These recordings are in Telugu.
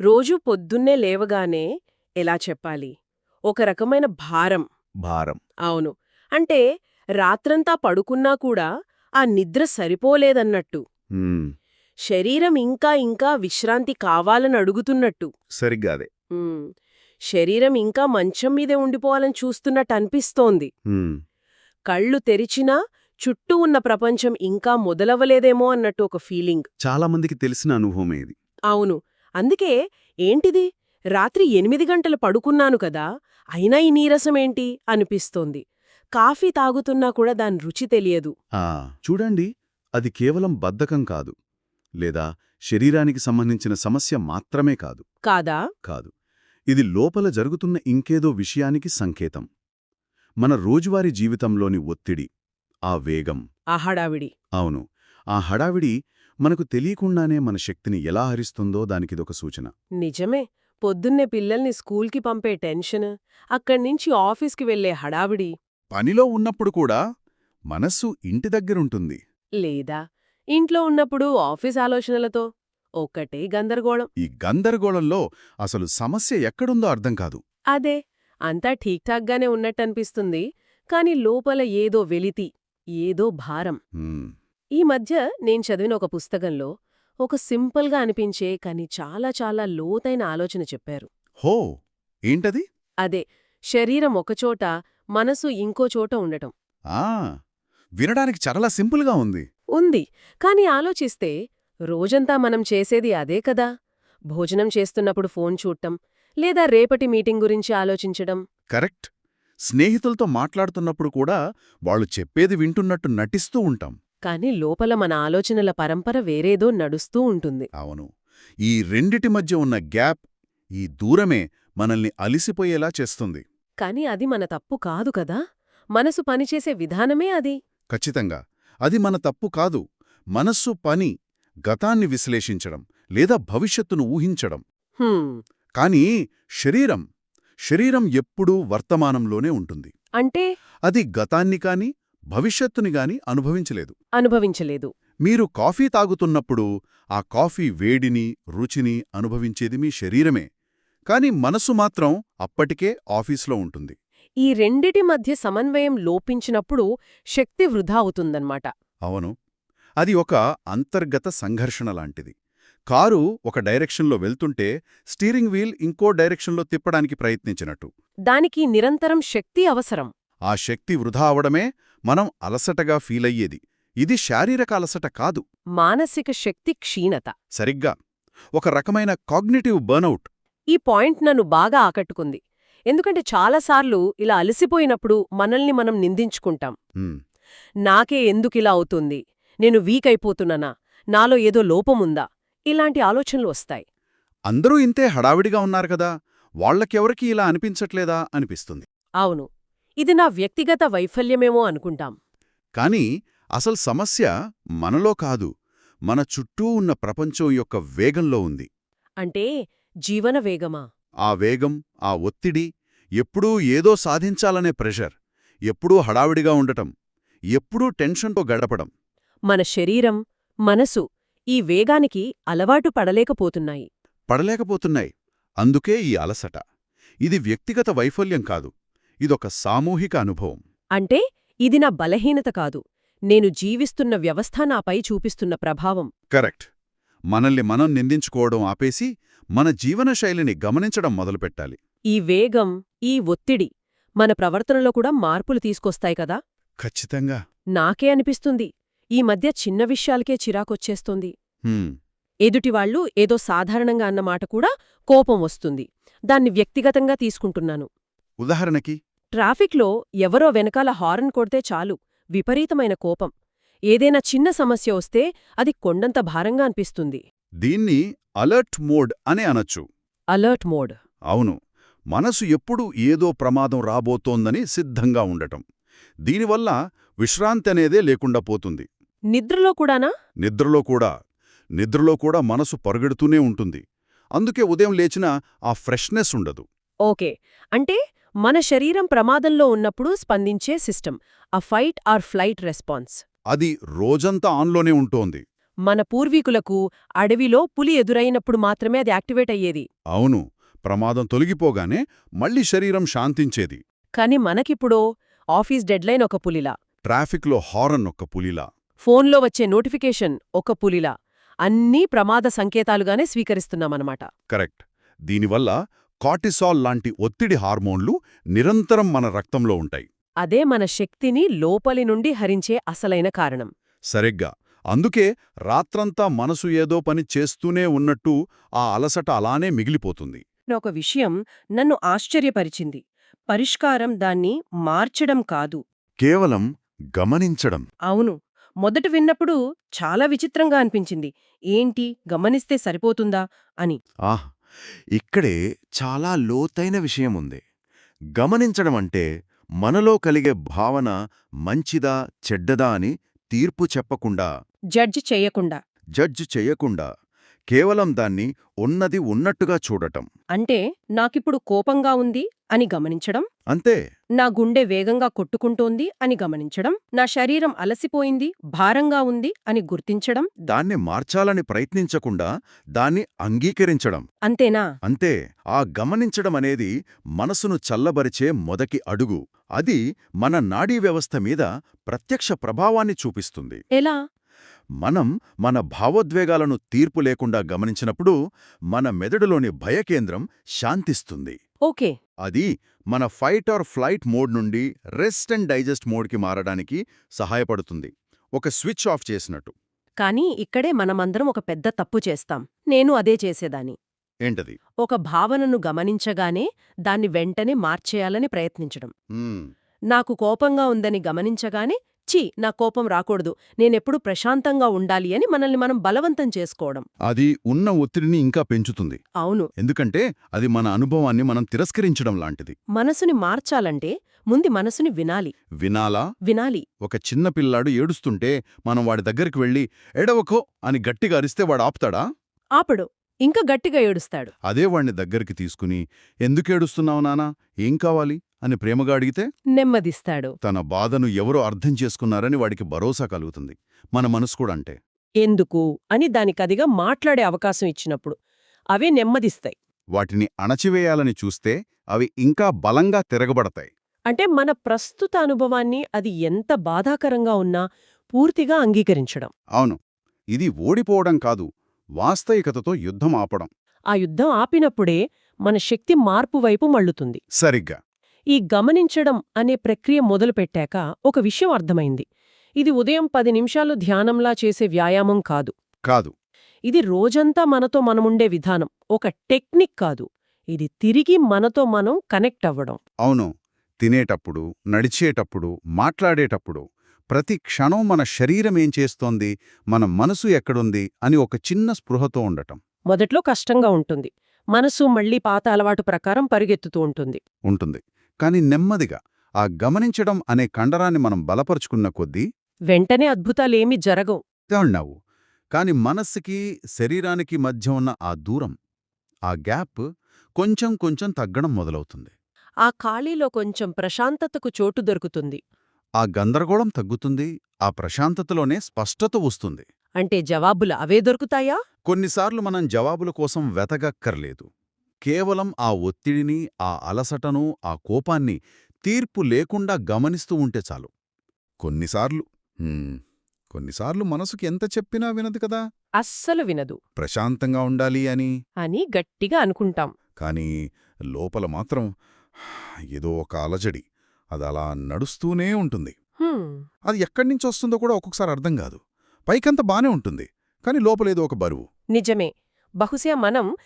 రోజు పొద్దున్నే లేవగానే ఎలా చెప్పాలి? ఒక రకమైన భారం. భారం. అవును. అంటే రాత్రంతా పడుకున్నా కూడా ఆ నిద్ర సరిపోలేదన్నట్టు. శరీరం ఇంకా ఇంకా విశ్రాంతి కావాలని అడుగుతున్నట్టు. సరిగ్గా అదే. మ్మ్. శరీరం ఇంకా మంచం మీదే ఉండిపోవాలని చూస్తున్నట్టు అనిపిస్తోంది. కళ్ళు తెరిచినా చుట్టూ ఉన్న ప్రపంచం ఇంకా మొదలవ్వలేదేమో అన్నట్టు ఒక ఫీలింగ్. చాలా మందికి తెలిసిన అనుభవమే ఇది. అవును. అందుకే ఏంటిది? రాత్రి ఎనిమిది గంటలు పడుకున్నాను కదా అయినా ఈ నీరసమేంటి అనిపిస్తోంది. కాఫీ తాగుతున్నా కూడా దాని రుచి తెలియదు. ఆ చూడండి. అది కేవలం బద్ధకం కాదు. లేదా శరీరానికి సంబంధించిన సమస్య మాత్రమే కాదు. కాదా? కాదు. ఇది లోపల జరుగుతున్న ఇంకేదో విషయానికి సంకేతం. మన రోజువారీ జీవితంలోని ఒత్తిడి ఆ వేగం. ఆ హడావిడి. అవును. ఆ హడావిడి మనకు తెలియకుండానే మన శక్తిని ఎలా హరిస్తుందో దానికిదొక సూచన. నిజమే. పొద్దున్నే పిల్లల్ని స్కూల్కి పంపే టెన్షన్ అక్కడ్నించి ఆఫీస్కి వెళ్ళే హడావిడి. పనిలో ఉన్నప్పుడు కూడా మనస్సు ఇంటి దగ్గరుంటుంది. లేదా? ఇంట్లో ఉన్నప్పుడు ఆఫీస్ ఆలోచనలతో? ఒక్కటే గందరగోళం. ఈ గందరగోళంలో అసలు సమస్య ఎక్కడుందో అర్థం కాదు. అదే. అంతా ఠీక్ఠాక్గానే ఉన్నట్టనిపిస్తుంది. కాని లోపల ఏదో వెలితి ఏదో భారం. ఈ మధ్య నేను చదివిన ఒక పుస్తకంలో ఒక సింపుల్గా అనిపించే కాని చాలా చాలా లోతైన ఆలోచన చెప్పారు. హో! ఏంటది? అదే శరీరం ఒకచోట మనసు ఇంకో చోట ఉండటం. ఆ! వినడానికి చాలా సింపుల్గా ఉంది. ఉంది కాని ఆలోచిస్తే రోజంతా మనం చేసేది అదే కదా? భోజనం చేస్తున్నప్పుడు ఫోన్ చూడటం లేదా రేపటి మీటింగ్ గురించి ఆలోచించడం. కరెక్ట్. స్నేహితులతో మాట్లాడుతున్నప్పుడు కూడా వాళ్ళు చెప్పేది వింటున్నట్టు నటిస్తూ ఉంటాం. కాని లోపల మన ఆలోచనల పరంపర వేరేదో నడుస్తూ ఉంటుంది. అవును. ఈ రెండిటి మధ్య ఉన్న గ్యాప్ ఈ దూరమే మనల్ని అలిసిపోయేలా చేస్తుంది. కాని అది మన తప్పు కాదు కదా? మనసు పనిచేసే విధానమే అది. ఖచ్చితంగా. అది మన తప్పు కాదు. మనస్సు పని గతాన్ని విశ్లేషించడం లేదా భవిష్యత్తును ఊహించడం. కానీ శరీరం శరీరం ఎప్పుడూ వర్తమానంలోనే ఉంటుంది. అంటే? అది గతాన్ని కాని భవిష్యత్తుని గాని అనుభవించలేదు. అనుభవించలేదు. మీరు కాఫీ తాగుతున్నప్పుడు ఆ కాఫీ వేడిని రుచిని అనుభవించేది మీ శరీరమే. కాని మనసు మాత్రం అప్పటికే ఆఫీస్లో ఉంటుంది. ఈ రెండిటి మధ్య సమన్వయం లోపించినప్పుడు శక్తి వృధా అవుతుందన్నమాట. అవును. అది ఒక అంతర్గత సంఘర్షణ లాంటిది. కారు ఒక డైరెక్షన్లో వెళ్తుంటే స్టీరింగ్ వీల్ ఇంకో డైరెక్షన్లో తిప్పడానికి ప్రయత్నించినట్టు. దానికి నిరంతరం శక్తి అవసరం. ఆ శక్తి వృధా అవడమే మనం అలసటగా ఫీలయ్యేది. ఇది శారీరక అలసట కాదు. మానసిక శక్తి క్షీణత. సరిగ్గా. ఒక రకమైన కాగ్నిటివ్ బర్నౌట్ ఈ పాయింట్ నన్ను బాగా ఆకట్టుకుంది. ఎందుకంటే చాలాసార్లు ఇలా అలసిపోయినప్పుడు మనల్ని మనం నిందించుకుంటాం. నాకే ఎందుకిలా అవుతుంది? నేను వీక్ అయిపోతున్నానా? నాలో ఏదో లోపముందా ఇలాంటి ఆలోచనలు వస్తాయి. అందరూ ఇంతే హడావిడిగా ఉన్నారు కదా? వాళ్ళకెవరికి ఇలా అనిపించట్లేదా? అనిపిస్తుంది. అవును. ఇది నా వ్యక్తిగత వైఫల్యమేమో అనుకుంటాం. కాని అసలు సమస్య మనలో కాదు మన చుట్టూ ఉన్న ప్రపంచం యొక్క వేగంలో ఉంది. అంటే జీవన వేగమా? ఆ వేగం ఆ ఒత్తిడి ఎప్పుడూ ఏదో సాధించాలనే ప్రెషర్ ఎప్పుడూ హడావిడిగా ఉండటం ఎప్పుడూ టెన్షన్తో గడపడం. మన శరీరం మనసు ఈ వేగానికి అలవాటు పడలేకపోతున్నాయి. పడలేకపోతున్నాయి. అందుకే ఈ అలసట. ఇది వ్యక్తిగత వైఫల్యం కాదు. ఇదొక సామూహిక అనుభవం. అంటే ఇది నా బలహీనత కాదు. నేను జీవిస్తున్న వ్యవస్థ నాపై చూపిస్తున్న ప్రభావం. కరెక్ట్. మనల్ని మనం నిందించుకోవడం ఆపేసి మన జీవనశైలిని గమనించడం మొదలుపెట్టాలి. ఈ వేగం ఈ ఒత్తిడి మన ప్రవర్తనలో కూడా మార్పులు తీసుకొస్తాయి కదా? ఖచ్చితంగా. నాకే అనిపిస్తుంది. ఈ మధ్య చిన్న విషయాలకే చిరాకొచ్చేస్తోంది. ఎదుటివాళ్ళు ఏదో సాధారణంగా అన్నమాట కూడా కోపం వస్తుంది. దాన్ని వ్యక్తిగతంగా తీసుకుంటున్నాను. ఉదాహరణకి ట్రాఫిక్లో ఎవరో వెనకాల హారన్ కొడితే చాలు విపరీతమైన కోపం. ఏదైనా చిన్న సమస్య వస్తే అది కొండంత భారంగా అనిపిస్తుంది. దీన్ని అలర్ట్ మోడ్ అని అనొచ్చు. Alert mode. అవును మనసు ఎప్పుడూ ఏదో ప్రమాదం రాబోతోందని సిద్ధంగా ఉండటం. దీనివల్ల విశ్రాంతి అనేదే లేకుండా పోతుంది. నిద్రలో కూడానా? నిద్రలో కూడా. నిద్రలో కూడా మనసు పరుగెడుతూనే ఉంటుంది. అందుకే ఉదయం లేచినా ఆ ఫ్రెష్నెస్ ఉండదు. ఓకే. అంటే మన శరీరం ప్రమాదంలో ఉన్నప్పుడు స్పందించే సిస్టమ్ ఆ ఫైట్ ఆర్ ఫ్లైట్ రెస్పాన్స్. అది రోజంతా ఆన్లోనే ఉంటోంది. మన పూర్వీకులకు అడవిలో పులి ఎదురైనప్పుడు మాత్రమే అది యాక్టివేట్ అయ్యేది. అవును ప్రమాదం తొలగిపోగానే మళ్ళీ శరీరం శాంతించేది. కాని మనకిప్పుడో ఆఫీస్ డెడ్లైన్ ఒక పులిలా. ట్రాఫిక్లో హారన్ ఒక్క పులిలా. ఫోన్లో వచ్చే నోటిఫికేషన్ ఒక పులిలా. అన్నీ ప్రమాద సంకేతాలుగానే స్వీకరిస్తున్నామన్నమాట. కరెక్ట్. దీనివల్ల కార్టిసాల్ లాంటి ఒత్తిడి హార్మోన్లు నిరంతరం మన రక్తంలో ఉంటాయి. అదే మన శక్తిని లోపలి నుండి హరించే అసలైన కారణం. సరిగ్గా. అందుకే రాత్రంతా మనసు ఏదో పని చేస్తూనే ఉన్నట్టు ఆ అలసట అలానే మిగిలిపోతుంది. ఒక విషయం నన్ను ఆశ్చర్యపరిచింది. పరిష్కారం దాన్ని మార్చడం కాదు. కేవలం గమనించడం. అవును. మొదట విన్నప్పుడు చాలా విచిత్రంగా అనిపించింది. ఏంటి? గమనిస్తే సరిపోతుందా? అని. ఆహ్! ఇక్కడే చాలా లోతైన విషయం ఉంది. గమనించడం అంటే మనలో కలిగే భావన మంచిదా చెడ్డదా అని తీర్పు చెప్పకుండా జడ్జి చెయ్యకుండా జడ్జ్ చెయ్యకుండా కేవలం దాన్ని ఉన్నది ఉన్నట్టుగా చూడటం. అంటే నాకిప్పుడు కోపంగా ఉంది అని గమనించడం? అంతే. నా గుండె వేగంగా కొట్టుకుంటోంది అని గమనించడం? నా శరీరం అలసిపోయింది భారంగా ఉంది అని గుర్తించడం? దాన్ని మార్చాలని ప్రయత్నించకుండా దాన్ని అంగీకరించడం. అంతేనా? అంతే. ఆ గమనించడం అనేది మనసును చల్లబరిచే మొదటి అడుగు. అది మన నాడీ వ్యవస్థ మీద ప్రత్యక్ష ప్రభావాన్ని చూపిస్తుంది. ఎలా? మనం మన భావోద్వేగాలను తీర్పు లేకుండా గమనించినప్పుడు మన మెదడులోని భయకేంద్రం శాంతిస్తుంది. ఓకే. అది మన ఫైట్ ఆర్ ఫ్లైట్ మోడ్ నుండి రెస్ట్ అండ్ డైజెస్ట్ మోడ్కి మారడానికి సహాయపడుతుంది. ఒక స్విచ్ ఆఫ్ చేసినట్టు. కానీ ఇక్కడే మనమందరం ఒక పెద్ద తప్పు చేస్తాం. నేను అదే చేసేదాన్ని. ఏంటది? ఒక భావనను గమనించగానే దాన్ని వెంటనే మార్చేయాలని ప్రయత్నించడం. నాకు కోపంగా ఉందని గమనించగానే ఛీ నా కోపం రాకూడదు. నేనెప్పుడు ప్రశాంతంగా ఉండాలి అని మనల్ని మనం బలవంతం చేసుకోవడం. అది ఉన్న ఒత్తిడిని ఇంకా పెంచుతుంది. అవును. ఎందుకంటే అది మన అనుభవాన్ని మనం తిరస్కరించడం లాంటిది. మనసుని మార్చాలంటే ముందు మనసుని వినాలి. వినాలా? వినాలి. ఒక చిన్న పిల్లాడు ఏడుస్తుంటే మనం వాడి దగ్గరికి వెళ్ళి ఎడవకో అని గట్టిగా అరిస్తే వాడు ఆపుతాడా? ఆపడు. ఇంకా గట్టిగా ఏడుస్తాడు. అదే వాణ్ణి దగ్గరికి తీసుకుని ఎందుకేడుస్తున్నావు నానా? ఏం కావాలి? అని ప్రేమగా అడిగితే నెమ్మదిస్తాడు. తన బాధను ఎవరో అర్థం చేసుకున్నారని వాడికి భరోసా కలుగుతుంది. మన మనసు కూడా అంటే ఎందుకు? అని దానికదిగా మాట్లాడే అవకాశం ఇచ్చినప్పుడు అవే నెమ్మదిస్తాయి. వాటిని అణచివేయాలని చూస్తే అవి ఇంకా బలంగా తిరగబడతాయి. అంటే మన ప్రస్తుత అనుభవాన్ని అది ఎంత బాధాకరంగా ఉన్నా పూర్తిగా అంగీకరించడం. అవును. ఇది ఓడిపోవడం కాదు వాస్తవికతతో యుద్ధం ఆపడం. ఆ యుద్ధం ఆపినప్పుడే మన శక్తి మార్పు వైపు మళ్ళుతుంది. సరిగ్గా. ఈ గమనించడం అనే ప్రక్రియ మొదలుపెట్టాక ఒక విషయం అర్థమైంది. ఇది ఉదయం పది నిమిషాలు ధ్యానంలా చేసే వ్యాయామం కాదు. కాదు. ఇది రోజంతా మనతో మనముండే విధానం. ఒక టెక్నిక్ కాదు. ఇది తిరిగి మనతో మనం కనెక్ట్ అవ్వడం. అవును. తినేటప్పుడు నడిచేటప్పుడు మాట్లాడేటప్పుడు ప్రతి క్షణం మన శరీరం ఏం చేస్తోంది మన మనసు ఎక్కడుంది అని ఒక చిన్న స్పృహతో ఉండటం. మొదట్లో కష్టంగా ఉంటుంది. మనసు మళ్ళీ పాత అలవాటు ప్రకారం పరిగెత్తుతూ ఉంటుంది. ఉంటుంది. కాని నెమ్మదిగా ఆ గమనించడం అనే కండరాన్ని మనం బలపరుచుకున్న కొద్దీ వెంటనే అద్భుతాలేమీ జరగవు. ఉన్నావు కాని మనస్సుకి శరీరానికి మధ్య ఉన్న ఆ దూరం ఆ గ్యాప్ కొంచెం కొంచెం తగ్గడం మొదలవుతుంది. ఆ ఖాళీలో కొంచెం ప్రశాంతతకు చోటు దొరుకుతుంది. ఆ గందరగోళం తగ్గుతుంది ఆ ప్రశాంతతలోనే స్పష్టత వస్తుంది. అంటే జవాబులు అవే దొరుకుతాయా? కొన్నిసార్లు మనం జవాబుల కోసం వెతగక్కర్లేదు కేవలం ఆ ఒత్తిడిని ఆ అలసటను ఆ కోపాన్ని తీర్పు లేకుండా గమనిస్తూ ఉంటే చాలు. కొన్నిసార్లు కొన్నిసార్లు మనసుకి ఎంత చెప్పినా వినదు కదా? అస్సలు వినదు. ప్రశాంతంగా ఉండాలి అని? అని గట్టిగా అనుకుంటాం. కానీ లోపల మాత్రం ఏదో ఒక అలజడి అది అలా నడుస్తూనే ఉంటుంది. అది ఎక్కడి నుంచి వస్తుందో కూడా ఒక్కొక్కసారి అర్థం కాదు. పైకంత బానే ఉంటుంది కానీ లోపలేదో ఒక బరువు. నిజమే. బహుశా మనం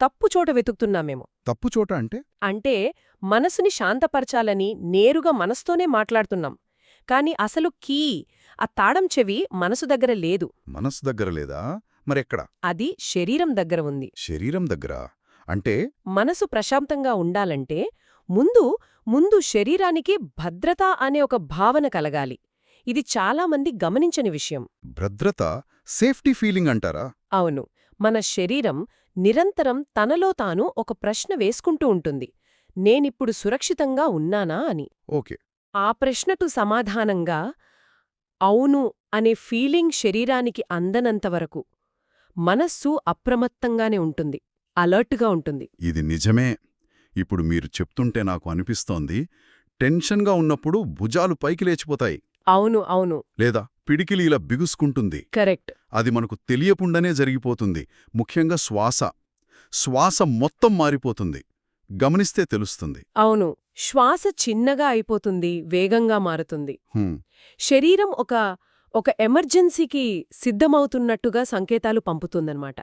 తప్పు చోట వెతుకుతున్నామేమో తప్పు చోట అంటే? అంటే మనసుని శాంతపరచాలని నేరుగా మనస్తోనే మాట్లాడుతున్నాం. కాని అసలు కీ ఆ తాళం చెవి మనసు దగ్గర లేదు. మనసు దగ్గర లేదా? మరెక్కడ? అది శరీరం దగ్గర ఉంది. శరీరం దగ్గర? అంటే? మనసు ప్రశాంతంగా ఉండాలంటే ముందు ముందు శరీరానికి భద్రత అనే ఒక భావన కలగాలి. ఇది చాలామంది గమనించని విషయం. భద్రత సేఫ్టీ ఫీలింగ్ అంటారా? అవును. మన శరీరం నిరంతరం తనలో తాను ఒక ప్రశ్న వేసుకుంటూ ఉంటుంది. నేనిప్పుడు సురక్షితంగా ఉన్నానా అని. ఓకే. ఆ ప్రశ్నకు సమాధానంగా అవును అనే ఫీలింగ్ శరీరానికి అందనంతవరకు మనస్సు అప్రమత్తంగానే ఉంటుంది అలర్ట్గా ఉంటుంది. ఇది నిజమే. ఇప్పుడు మీరు చెప్తుంటే నాకు అనిపిస్తోంది టెన్షన్గా ఉన్నప్పుడు భుజాలు పైకి లేచిపోతాయి. అవును అవును. లేదా పిడికిలి ఇలా బిగుసుకుంటుంది. కరెక్ట్. అది మనకు తెలియకుండానే జరిగిపోతుంది. ముఖ్యంగా శ్వాస. శ్వాస మొత్తం మారిపోతుంది. గమనిస్తే తెలుస్తుంది. అవును. శ్వాస చిన్నగా అయిపోతుంది వేగంగా మారుతుంది. శరీరం ఒక ఒక ఎమర్జెన్సీకి సిద్ధమవుతున్నట్టుగా సంకేతాలు పంపుతుందన్నమాట.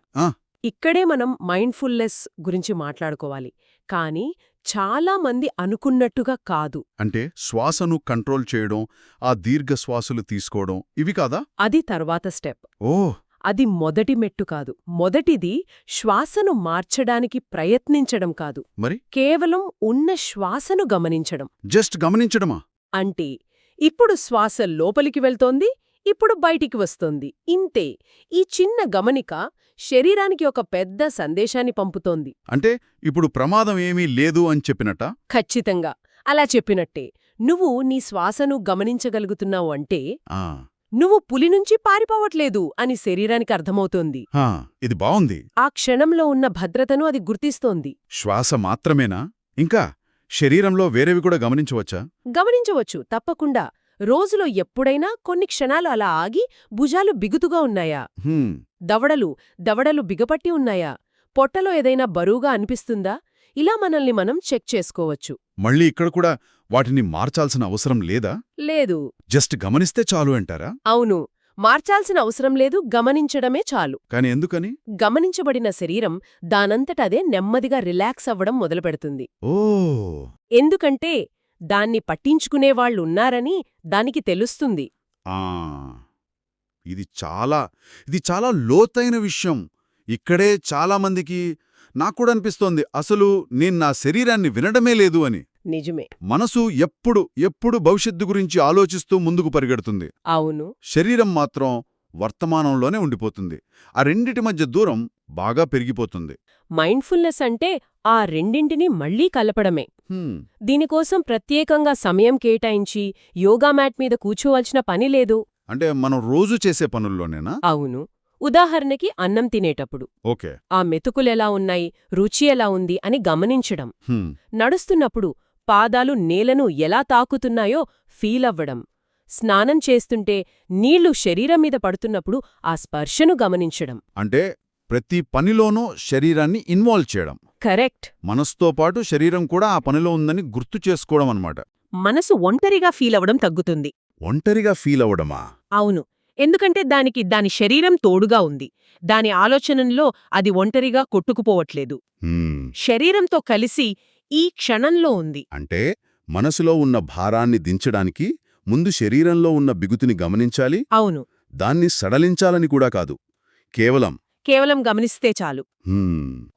ఇక్కడే మనం మైండ్ఫుల్నెస్ గురించి మాట్లాడుకోవాలి. కానీ చాలా మంది అనుకున్నట్టుగా కాదు. అంటే శ్వాసను కంట్రోల్ చేయడం ఆ దీర్ఘ శ్వాసలు తీసుకోవడం ఇవి కాదా? అది తర్వాత స్టెప్. ఓ! అది మొదటి మెట్టు కాదు. మొదటిది శ్వాసను మార్చడానికి ప్రయత్నించడం కాదు. మరి? కేవలం ఉన్న శ్వాసను గమనించడం. జస్ట్ గమనించడమా? అంటే ఇప్పుడు శ్వాస లోపలికి వెళ్తోంది ఇప్పుడు బయటికి వస్తోంది. ఇంతే. ఈ చిన్న గమనిక శరీరానికి ఒక పెద్ద సందేశాన్ని పంపుతోంది. అంటే ఇప్పుడు ప్రమాదం ఏమీ లేదు అని చెప్పినట్ట? ఖచ్చితంగా. అలా చెప్పినట్టే. నువ్వు నీ శ్వాసను గమనించగలుగుతున్నావు అంటే ఆ, నువ్వు పులి నుంచి పారిపోవట్లేదు అని శరీరానికి అర్థమవుతోంది. ఇది బావుంది. ఆ క్షణంలో ఉన్న భద్రతను అది గుర్తిస్తోంది. శ్వాస మాత్రమేనా? ఇంకా శరీరంలో వేరేవి కూడా గమనించవచ్చా? గమనించవచ్చు. తప్పకుండా. రోజులో ఎప్పుడైనా కొన్ని క్షణాలు అలా ఆగి భుజాలు బిగుతుగా ఉన్నాయా? హ్మ్, దవడలు దవడలు బిగపట్టి ఉన్నాయా? పొట్టలో ఏదైనా బరువుగా అనిపిస్తుందా? ఇలా మనల్ని మనం చెక్ చేసుకోవచ్చు. మళ్ళీ ఇక్కడ కూడా వాటిని మార్చాల్సిన అవసరం లేదా? లేదు. జస్ట్ గమనిస్తే చాలు అంటారా? అవును. మార్చాల్సిన అవసరం లేదు గమనించడమే చాలు. కాని ఎందుకని? గమనించబడిన శరీరం దానంతటదే నెమ్మదిగా రిలాక్స్ అవ్వడం మొదలుపెడుతుంది. ఓ! ఎందుకంటే దాన్ని పట్టించుకునేవాళ్ళున్నారని దానికి తెలుస్తుంది. ఆ ఇది చాలా ఇది చాలా లోతైన విషయం. ఇక్కడే చాలామందికి నాకు కూడా అనిపిస్తోంది అసలు నేను నా శరీరాన్ని వినడమే లేదు అని. నిజమే. మనసు ఎప్పుడు ఎప్పుడు భవిష్యత్తు గురించి ఆలోచిస్తూ ముందుకు పరిగెడుతుంది. అవును. శరీరం మాత్రం వర్తమానంలోనే ఉండిపోతుంది. ఆ రెండిటి మధ్య దూరం బాగా పెరిగిపోతుంది. మైండ్ఫుల్నెస్ అంటే ఆ రెండింటినీ మళ్ళీ కలపడమే. దీనికోసం ప్రత్యేకంగా సమయం కేటాయించి యోగా మ్యాట్ మీద కూర్చోవలసిన పని లేదు. అంటే మనం రోజు చేసే పనుల్లోనేనా? అవును. ఉదాహరణకి అన్నం తినేటప్పుడు. ఓకే. ఆ మెతుకులెలా ఉన్నాయి? రుచి ఎలా ఉంది? అని గమనించడం. హ్మ్, నడుస్తున్నప్పుడు పాదాలు నేలను ఎలా తాకుతున్నాయో ఫీలవ్వడం స్నానం చేస్తుంటే నీళ్ళు శరీరం మీద పడుతున్నప్పుడు ఆ స్పర్శను గమనించడం. అంటే ప్రతి పనిలోనూ శరీరాన్ని ఇన్వాల్వ్ చేయడం. కరెక్ట్. మనసుతో పాటు శరీరం కూడా ఆ పనిలో ఉందని గుర్తు చేసుకోవడం అన్నమాట. మనసు ఒంటరిగా ఫీలవ్వడం తగ్గుతుంది. ఒంటరిగా ఫీల్ అవ్వడమా? అవును. ఎందుకంటే దానికి దాని శరీరం తోడుగా ఉంది. దాని ఆలోచనల్లో అది ఒంటరిగా కొట్టుకుపోవట్లేదు. శరీరంతో కలిసి ఈ క్షణంలో ఉంది. అంటే మనసులో ఉన్న భారాన్ని దించడానికి ముందు శరీరంలో ఉన్న బిగుతుని గమనించాలి. అవును. దాన్ని సడలించాలని కూడా కాదు. కేవలం కేవలం గమనిస్తే చాలు.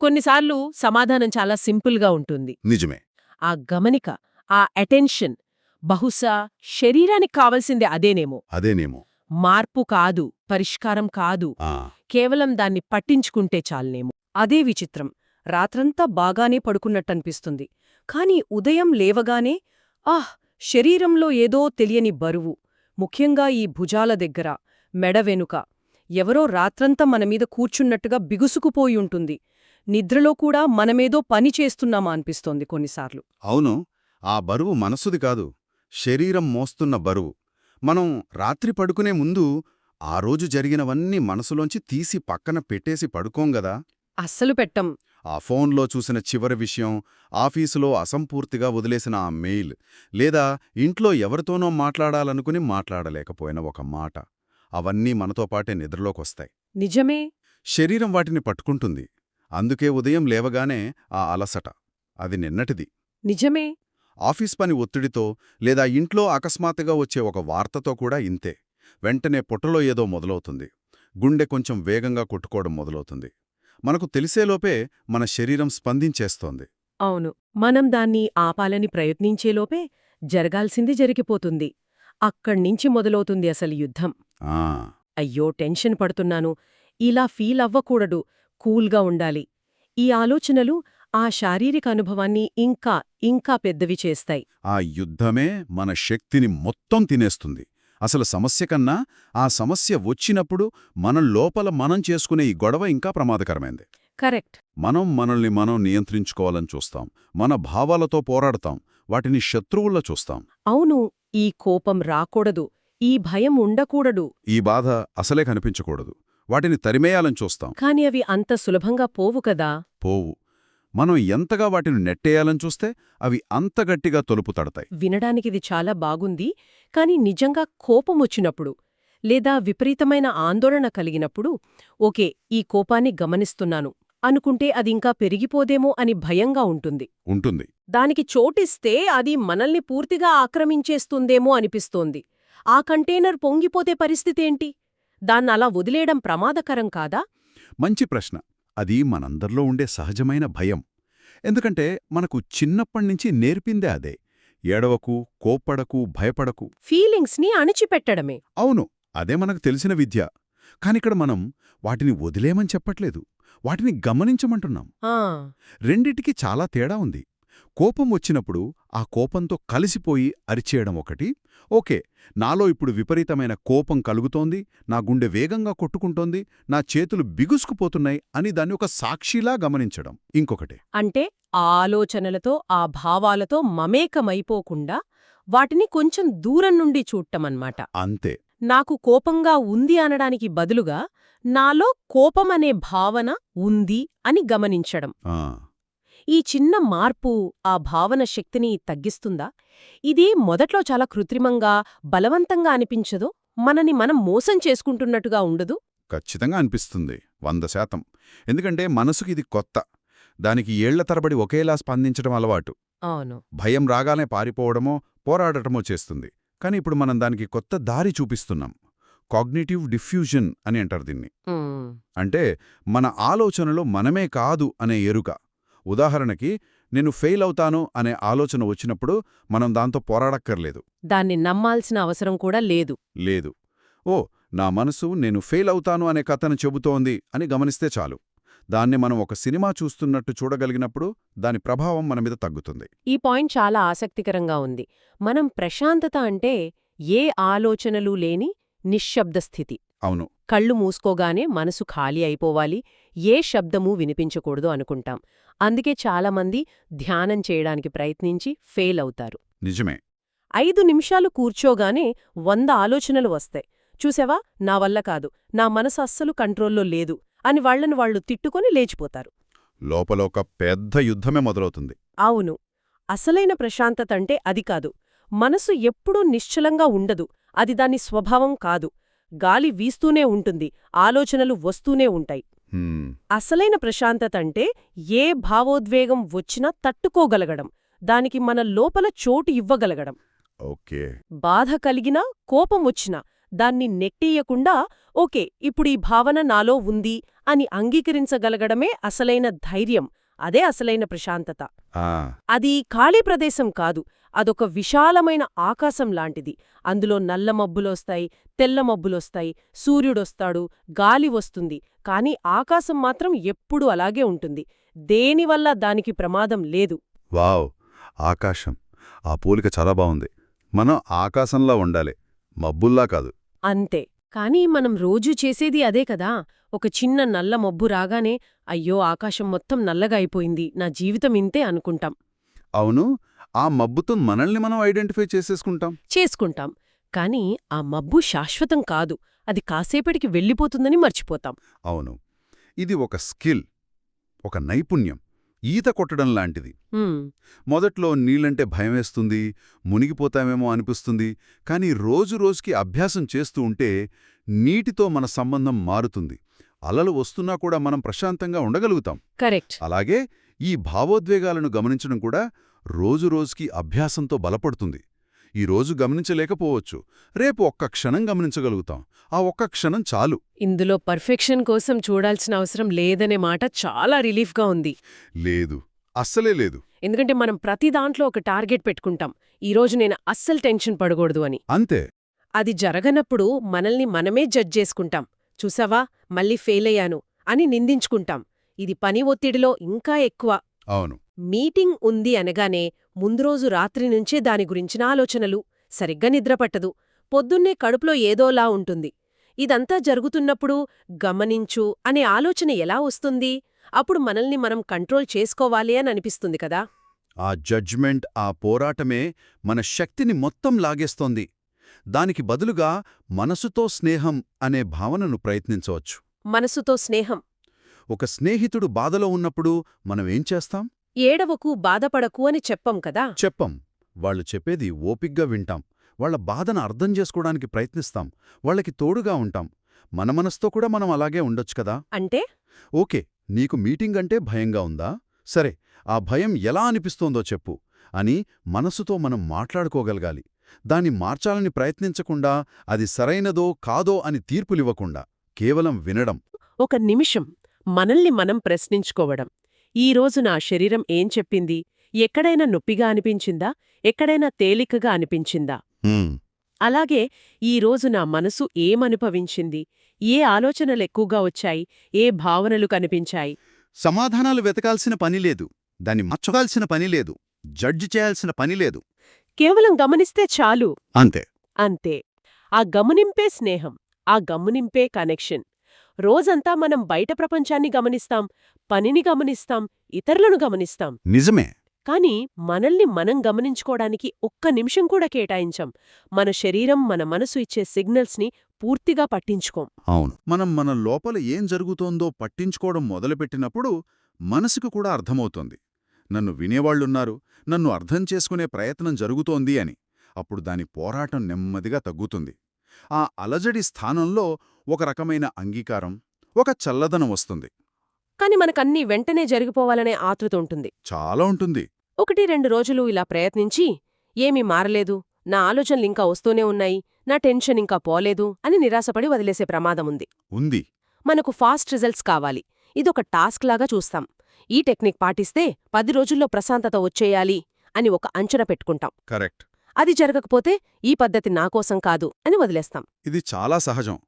కొన్నిసార్లు సమాధానం చాలా సింపుల్గా ఉంటుంది. నిజమే. ఆ గమనిక ఆ అటెన్షన్ బహుశా శరీరానికి కావలసిందే అదేనేమో. అదేనేమో. మార్పు కాదు పరిష్కారం కాదు. కేవలం దాన్ని పట్టించుకుంటే చాలనేమో. అదే విచిత్రం. రాత్రంతా బాగానే పడుకున్నట్టనిపిస్తుంది. కాని ఉదయం లేవగానే ఆహ్ శరీరంలో ఏదో తెలియని బరువు. ముఖ్యంగా ఈ భుజాల దగ్గర మెడ వెనుక ఎవరో రాత్రంతా మనమీద కూర్చున్నట్టుగా బిగుసుకుపోయుంటుంది నిద్రలో కూడా మనమేదో పని చేస్తున్నామా అనిపిస్తోంది కొన్నిసార్లు. అవును ఆ బరువు మనసుది కాదు శరీరం మోస్తున్న బరువు. మనం రాత్రి పడుకునే ముందు ఆ రోజు జరిగినవన్నీ మనసులోంచి తీసి పక్కన పెట్టేసి పడుకోంగదా అస్సలు పెట్టం. ఆ ఫోన్లో చూసిన చివరి విషయం ఆఫీసులో అసంపూర్తిగా వదిలేసిన ఆ మెయిల్ లేదా ఇంట్లో ఎవరితోనో మాట్లాడాలనుకుని మాట్లాడలేకపోయిన ఒక మాట. అవన్నీ మనతో పాటే నిద్రలోకొస్తాయి. నిజమే. శరీరం వాటిని పట్టుకుంటుంది. అందుకే ఉదయం లేవగానే ఆ అలసట. అది నిన్నటిది. నిజమే. ఆఫీస్ పని ఒత్తిడితో లేదా ఇంట్లో అకస్మాత్తుగా వచ్చే ఒక వార్తతో కూడా ఇంతే. వెంటనే పొట్టలో ఏదో మొదలవుతుంది. గుండె కొంచెం వేగంగా కొట్టుకోవడం మొదలవుతుంది. మనకు తెలిసేలోపే మన శరీరం స్పందించేస్తోంది. అవును. మనం దాన్ని ఆపాలని ప్రయత్నించేలోపే జరగాల్సింది జరిగిపోతుంది. అక్కడ్నించి మొదలవుతుంది అసలు యుద్ధం. ఆ. అయ్యో టెన్షన్ పడుతున్నాను. ఇలా ఫీల్ అవ్వకూడదు. కూల్గా ఉండాలి. ఈ ఆలోచనలు ఆ శారీరక అనుభవాన్ని ఇంకా ఇంకా పెద్దవి చేస్తాయి. ఆ యుద్ధమే మన శక్తిని మొత్తం తినేస్తుంది. అసలు సమస్య కన్నా ఆ సమస్య వచ్చినప్పుడు మనం లోపల మనం చేసుకునే ఈ గొడవ ఇంకా ప్రమాదకరమైంది. కరెక్ట్. మనం మనల్ని మనం నియంత్రించుకోవాలని చూస్తాం. మన భావాలతో పోరాడతాం. వాటిని శత్రువుల్లో చూస్తాం. అవును. ఈ కోపం రాకూడదు ఈ భయం ఉండకూడదు. ఈ బాధ అసలే కనిపించకూడదు. వాటిని తరిమేయాలని చూస్తాం. కాని అవి అంత సులభంగా పోవు కదా? పోవు. మనం ఎంతగా వాటిని నెట్టేయాలని చూస్తే అవి అంత గట్టిగా తొలుపు తడతాయి. వినడానికిది చాలా బాగుంది కాని నిజంగా కోపం వచ్చినప్పుడు లేదా విపరీతమైన ఆందోళన కలిగినప్పుడు ఓకే ఈ కోపాన్ని గమనిస్తున్నాను. అనుకుంటే అది ఇంకా పెరిగిపోదేమో అని భయంగా ఉంటుంది. ఉంటుంది. దానికి చోటిస్తే అది మనల్ని పూర్తిగా ఆక్రమించేస్తుందేమో అనిపిస్తోంది. ఆ కంటైనర్ పొంగిపోతే పరిస్థితేంటి? దాన్నలా వదిలేయడం ప్రమాదకరం కాదా? మంచి ప్రశ్న. అది మనందరిలో ఉండే సహజమైన భయం. ఎందుకంటే మనకు చిన్నప్పటినుంచి నేర్పిందే అదే. ఏడవకు కోప్పడకు భయపడకు. ఫీలింగ్స్ని అణిచిపెట్టడమే. అవును అదే మనకు తెలిసిన విద్య. కానిక్కడ మనం వాటిని వదిలేమని చెప్పట్లేదు. వాటిని గమనించమంటున్నాం. రెండిటికి చాలా తేడా ఉంది. కోపం వచ్చినప్పుడు ఆ కోపంతో కలిసిపోయి అరిచేయడం ఒకటి. ఓకే నాలో ఇప్పుడు విపరీతమైన కోపం కలుగుతోంది నా గుండె వేగంగా కొట్టుకుంటోంది నా చేతులు బిగుసుకుపోతున్నాయి అని దాన్ని ఒక సాక్షిలా గమనించడం. ఇంకొకటి. అంటే ఆ ఆలోచనలతో ఆ భావాలతో మమేకమైపోకుండా వాటిని కొంచెం దూరం నుండి చూడటమన్నమాట. అంతే. నాకు కోపంగా ఉంది అనడానికి బదులుగా నాలో కోపమనే భావన ఉంది అని గమనించడం. ఆ, ఈ చిన్న మార్పు ఆ భావన శక్తిని తగ్గిస్తుందా? ఇది మొదట్లో చాలా కృత్రిమంగా బలవంతంగా అనిపించదో మనని మనం మోసం చేసుకుంటున్నట్టుగా ఉండదు? ఖచ్చితంగా అనిపిస్తుంది వంద శాతం. ఎందుకంటే మనసుకి ఇది కొత్త. దానికి ఏళ్ళ తరబడి ఒకేలా స్పందించడం అలవాటు. అవును. భయం రాగానే పారిపోవడమో పోరాడటమో చేస్తుంది. కానీ ఇప్పుడు మనం దానికి కొత్త దారి చూపిస్తున్నాం. కాగ్నిటివ్ డిఫ్యూజన్ అని అంటారు దీన్ని. అంటే మన ఆలోచనలో మనమే కాదు అనే ఎరుక. ఉదాహరణకి నేను ఫెయిల్ అవుతాను అనే ఆలోచన వచ్చినప్పుడు మనం దాంతో పోరాడక్కర్లేదు. దాన్ని నమ్మాల్సిన అవసరం కూడా లేదు. లేదు. ఓ నా మనసు నేను ఫెయిల్ అవుతాను అనే కథను చెబుతోంది అని గమనిస్తే చాలు. దాన్ని మనం ఒక సినిమా చూస్తున్నట్టు చూడగలిగినప్పుడు దాని ప్రభావం మన మీద తగ్గుతుంది. ఈ పాయింట్ చాలా ఆసక్తికరంగా ఉంది. మనం ప్రశాంతత అంటే ఏ ఆలోచనలు లేని నిశ్శబ్ద స్థితి. అవును. కళ్ళు మూసుకోగానే మనసు ఖాళీ అయిపోవాలి. ఏ శబ్దమూ వినిపించకూడదు అనుకుంటాం. అందుకే చాలామంది ధ్యానం చేయడానికి ప్రయత్నించి ఫెయిల్ అవుతారు. నిజమే. ఐదు నిమిషాలు కూర్చోగానే వంద ఆలోచనలు వస్తాయి. చూసావా? నా వల్ల కాదు. నా మనసు అస్సలు కంట్రోల్లో లేదు అని వాళ్ళను వాళ్ళు తిట్టుకొని లేచిపోతారు. లోపల ఒక పెద్ద యుద్ధమే మొదలవుతుంది. అవును. అసలైన ప్రశాంతత అంటే అది కాదు. మనసు ఎప్పుడూ నిశ్చలంగా ఉండదు. అది దాని స్వభావం కాదు. గాలి వీస్తూనే ఉంటుంది ఆలోచనలు వస్తూనే ఉంటాయి. అసలైన ప్రశాంతత అంటే ఏ భావోద్వేగం వచ్చినా తట్టుకోగలగడం దానికి మన లోపల చోటు ఇవ్వగలగడం. ఓకే. బాధ కలిగినా కోపం వచ్చినా దాన్ని నెట్టేయకుండా ఓకే ఇప్పుడు ఈ భావన నాలో ఉంది అని అంగీకరించగలగడమే అసలైన ధైర్యం అదే అసలైన ప్రశాంతత. అది ఖాళీ ప్రదేశం కాదు అదొక విశాలమైన ఆకాశం లాంటిది. అందులో నల్ల మబ్బులొస్తాయి తెల్ల మబ్బులొస్తాయి సూర్యుడొస్తాడు గాలి వస్తుంది. కాని ఆకాశం మాత్రం ఎప్పుడూ అలాగే ఉంటుంది. దేనివల్ల దానికి ప్రమాదం లేదు. వావ్! ఆకాశం. ఆ పోలిక చాలా బావుంది. మనం ఆకాశంలా ఉండాలి. మబ్బుల్లా కాదు. అంతే. కానీ మనం రోజూ చేసేది అదే కదా. ఒక చిన్న నల్ల మబ్బు రాగానే అయ్యో ఆకాశం మొత్తం నల్లగా అయిపోయింది. నా జీవితం ఇంతే అనుకుంటాం. అవును. ఆ మబ్బుతో మనల్ని మనం ఐడెంటిఫై చేసేసుకుంటాం. చేసుకుంటాం. కాని ఆ మబ్బు శాశ్వతం కాదు. అది కాసేపటికి వెళ్ళిపోతుందని మర్చిపోతాం. అవును. ఇది ఒక స్కిల్ ఒక నైపుణ్యం. ఈత కొట్టడం లాంటిది. మొదట్లో నీళ్ళంటే భయమేస్తుంది మునిగిపోతామేమో అనిపిస్తుంది కానీ రోజు రోజుకి అభ్యాసం చేస్తూ ఉంటే నీటితో మన సంబంధం మారుతుంది. అలలు వస్తున్నా కూడా మనం ప్రశాంతంగా ఉండగలుగుతాం. కరెక్ట్. అలాగే ఈ భావోద్వేగాలను గమనించడం కూడా రోజు రోజుకి అభ్యాసంతో బలపడుతుంది. ఈ రోజు గమనించలేకపోవచ్చు. రేపు ఒక్క క్షణం గమనించగలుగుతాం. ఆ ఒక్క క్షణం చాలు. ఇందులో పర్ఫెక్షన్ కోసం చూడాల్సిన అవసరం లేదనే మాట చాలా రిలీఫ్గా ఉంది. లేదు. అస్సలే లేదు. ఎందుకంటే మనం ప్రతి దాంట్లో ఒక టార్గెట్ పెట్టుకుంటాం. ఈరోజు నేను అస్సలు టెన్షన్ పడకూడదు అని. అంతే. అది జరగనప్పుడు మనల్ని మనమే జడ్జ్ చేసుకుంటాం. చూసావా? మళ్ళీ ఫెయిల్ అయ్యాను అని నిందించుకుంటాం. ఇది పని ఒత్తిడిలో ఇంకా ఎక్కువ. అవును. మీటింగ్ ఉంది అనగానే ముందు రోజు రాత్రి నుంచే దాని గురించిన ఆలోచనలు సరిగ్గా నిద్రపట్టదు. పొద్దున్నే కడుపులో ఏదోలా ఉంటుంది. ఇదంతా జరుగుతున్నప్పుడు గమనించు అనే ఆలోచన ఎలా వస్తుంది? అప్పుడు మనల్ని మనం కంట్రోల్ చేసుకోవాలి అని అనిపిస్తుంది కదా? ఆ జడ్జ్మెంట్ ఆ పోరాటమే మన శక్తిని మొత్తం లాగేస్తోంది. దానికి బదులుగా మనసుతో స్నేహం అనే భావనను ప్రయత్నించవచ్చు. మనసుతో స్నేహం. ఒక స్నేహితుడు బాధలో ఉన్నప్పుడు మనం ఏం చేస్తాం? ఏడవకు బాధపడకు అని చెప్పం కదా? చెప్పం. వాళ్ళు చెప్పేది ఓపిగ్గా వింటాం. వాళ్ళ బాధను అర్థం చేసుకోవడానికి ప్రయత్నిస్తాం. వాళ్ళకి తోడుగా ఉంటాం. మన మనసుతో కూడా మనం అలాగే ఉండొచ్చు కదా? అంటే? ఓకే నీకు మీటింగ్ అంటే భయంగా ఉందా? సరే ఆ భయం ఎలా అనిపిస్తోందో చెప్పు అని మనసుతో మనం మాట్లాడుకోగలగాలి. దాన్ని మార్చాలని ప్రయత్నించకుండా అది సరైనదో కాదో అని తీర్పులివ్వకుండా కేవలం వినడం. ఒక నిమిషం. మనల్ని మనం ప్రశ్నించుకోవడం. ఈ రోజు నా శరీరం ఏం చెప్పింది? ఎక్కడైనా నొప్పిగా అనిపించిందా? ఎక్కడైనా తేలికగా అనిపించిందా? అలాగే ఈ రోజు నా మనసు ఏమనుభవించింది? ఏ ఆలోచనలు ఎక్కువగా వచ్చాయి? ఏ భావనలు కనిపించాయి? సమాధానాలు వెతకాల్సిన పనిలేదు దాన్ని మచ్చగాల్సిన పనిలేదు జడ్జి చేయాల్సిన పనిలేదు కేవలం గమనిస్తే చాలు. అంతే. అంతే. ఆ గమనింపే స్నేహం. ఆ గమనింపే కనెక్షన్. రోజంతా మనం బయట ప్రపంచాన్ని గమనిస్తాం పనిని గమనిస్తాం ఇతరులను గమనిస్తాం. నిజమే. కాని మనల్ని మనం గమనించుకోవడానికి ఒక్క నిమిషం కూడా కేటాయించం. మన శరీరం మన మనసు ఇచ్చే సిగ్నల్స్ని పూర్తిగా పట్టించుకోం. అవును. మనం మన లోపల ఏం జరుగుతోందో పట్టించుకోవడం మొదలుపెట్టినప్పుడు మనసుకు కూడా అర్థమవుతోంది. నన్ను వినేవాళ్ళున్నారు నన్ను అర్థం చేసుకునే ప్రయత్నం జరుగుతోంది అని. అప్పుడు దాని పోరాటం నెమ్మదిగా తగ్గుతుంది. ఆ అలజడి స్థానంలో ఒక రకమైన అంగీకారం ఒక చల్లదనం వస్తుంది. కాని మనకన్నీ వెంటనే జరిగిపోవాలనే ఆతృత ఉంటుంది. చాలా ఉంటుంది. ఒకటి రెండు రోజులు ఇలా ప్రయత్నించి ఏమీ మారలేదు నా ఆలోచనలు ఇంకా వస్తూనే ఉన్నాయి నా టెన్షన్ ఇంకా పోలేదు అని నిరాశపడి వదిలేసే ప్రమాదముంది ఉంది. మనకు ఫాస్ట్ రిజల్ట్స్ కావాలి. ఇదొక టాస్క్ లాగా చూస్తాం. ఈ టెక్నిక్ పాటిస్తే పది రోజుల్లో ప్రశాంతత వచ్చేయాలి అని ఒక అంచనా పెట్టుకుంటాం. కరెక్ట్. అది జరగకపోతే ఈ పద్ధతి నాకోసం కాదు అని వదిలేస్తాం. ఇది చాలా సహజం.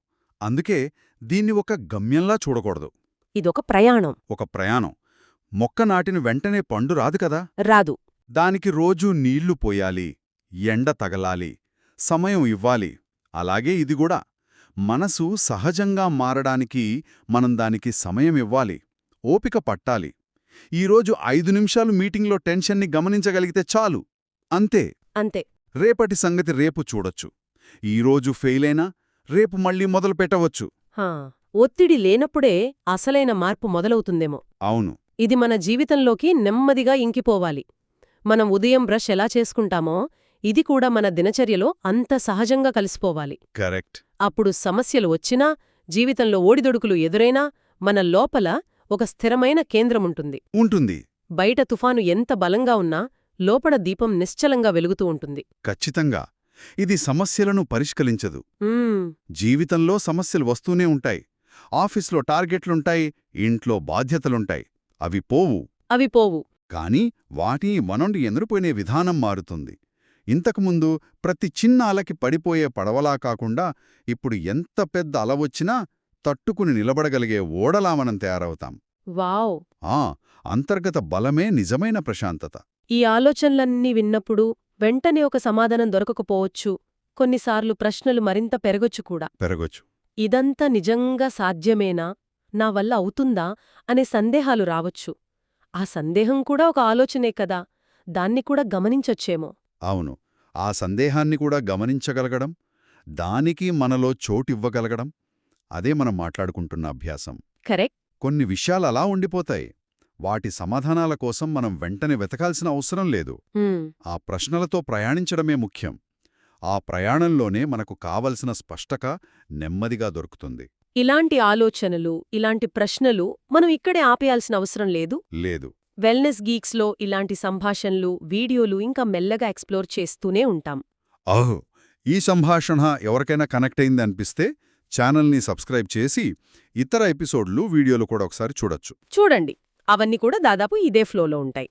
అందుకే దీన్ని ఒక గమ్యంలా చూడకూడదు. ఇదొక ప్రయాణం. ఒక ప్రయాణం. మొక్క నాటిన వెంటనే పండు రాదు కదా? రాదు. దానికి రోజూ నీళ్ళు పోయాలి ఎండ తగలాలి సమయం ఇవ్వాలి. అలాగే ఇది కూడా. మనసు సహజంగా మారడానికి మనం దానికి సమయం ఇవ్వాలి. ఓపిక పట్టాలి. ఈరోజు ఐదు నిమిషాలు మీటింగ్లో టెన్షన్ని గమనించగలిగితే చాలు. అంతే. అంతే. రేపటి సంగతి రేపు చూడొచ్చు. ఈరోజు ఫెయిలైనా రేపు మళ్ళీ మొదలు పెట్టవచ్చు హా ఒత్తిడి లేనప్పుడే అసలైన మార్పు మొదలవుతుందేమో. అవును. ఇది మన జీవితంలోకి నెమ్మదిగా ఇంకిపోవాలి. మనం ఉదయం బ్రష్ ఎలా చేసుకుంటామో ఇది కూడా మన దినచర్యలో అంత సహజంగా కలిసిపోవాలి. కరెక్ట్. అప్పుడు సమస్యలు వచ్చినా జీవితంలో ఓడిదొడుకులు ఎదురైనా మన లోపల ఒక స్థిరమైన కేంద్రముంటుంది. ఉంటుంది. బయట తుఫాను ఎంత బలంగా ఉన్నా లోపల దీపం నిశ్చలంగా వెలుగుతూ ఉంటుంది. ఖచ్చితంగా. ఇది సమస్యలను పరిష్కరించదు. జీవితంలో సమస్యలు వస్తూనే ఉంటాయి. ఆఫీస్లో టార్గెట్లుంటాయి ఇంట్లో బాధ్యతలుంటాయి. అవి పోవు. అవి పోవు. కాని వాటిని వనండి ఎదురుపోయినే విధానం మారుతుంది. ఇంతకుముందు ప్రతి చిన్న అలకి పడిపోయే పడవలా కాకుండా ఇప్పుడు ఎంత పెద్ద అల వచ్చినా తట్టుకుని నిలబడగలిగే ఓడలా మనం తయారవుతాం. వావ్! ఆ! అంతర్గత బలమే నిజమైన ప్రశాంతత. ఈ ఆలోచనలన్నీ విన్నప్పుడు వెంటనే ఒక సమాధానం దొరకకపోవచ్చు. కొన్నిసార్లు ప్రశ్నలు మరింత పెరగొచ్చు కూడా. పెరగొచ్చు. ఇదంతా నిజంగా సాధ్యమేనా? నా వల్ల అవుతుందా? అనే సందేహాలు రావచ్చు. ఆ సందేహం కూడా ఒక ఆలోచనే కదా? దాన్ని కూడా గమనించొచ్చేమో. అవును. ఆ సందేహాన్ని కూడా గమనించగలగడం దానికి మనలో చోటివ్వగలగడం అదే మనం మాట్లాడుకుంటున్న అభ్యాసం. కరెక్ట్. కొన్ని విషయాలు అలా ఉండిపోతాయి. వాటి సమాధానాల కోసం మనం వెంటనే వెతకాల్సిన అవసరం లేదు. ఆ ప్రశ్నలతో ప్రయాణించడమే ముఖ్యం. ఆ ప్రయాణంలోనే మనకు కావలసిన స్పష్టక నెమ్మదిగా దొరుకుతుంది. ఇలాంటి ఆలోచనలు ఇలాంటి ప్రశ్నలు మనం ఇక్కడే ఆపేయాల్సిన అవసరం లేదు? లేదు. వెల్నెస్ గీక్స్లో ఇలాంటి సంభాషణలు వీడియోలు ఇంకా మెల్లగా ఎక్స్ప్లోర్ చేస్తూనే ఉంటాం. అహో ఈ సంభాషణ ఎవరికైనా కనెక్ట్ అయింది అనిపిస్తే ఛానల్ని సబ్స్క్రైబ్ చేసి ఇతర ఎపిసోడ్లు వీడియోలు కూడా ఒకసారి చూడొచ్చు. చూడండి. అవన్నీ కూడా దాదాపు ఇదే ఫ్లోలో ఉంటాయి.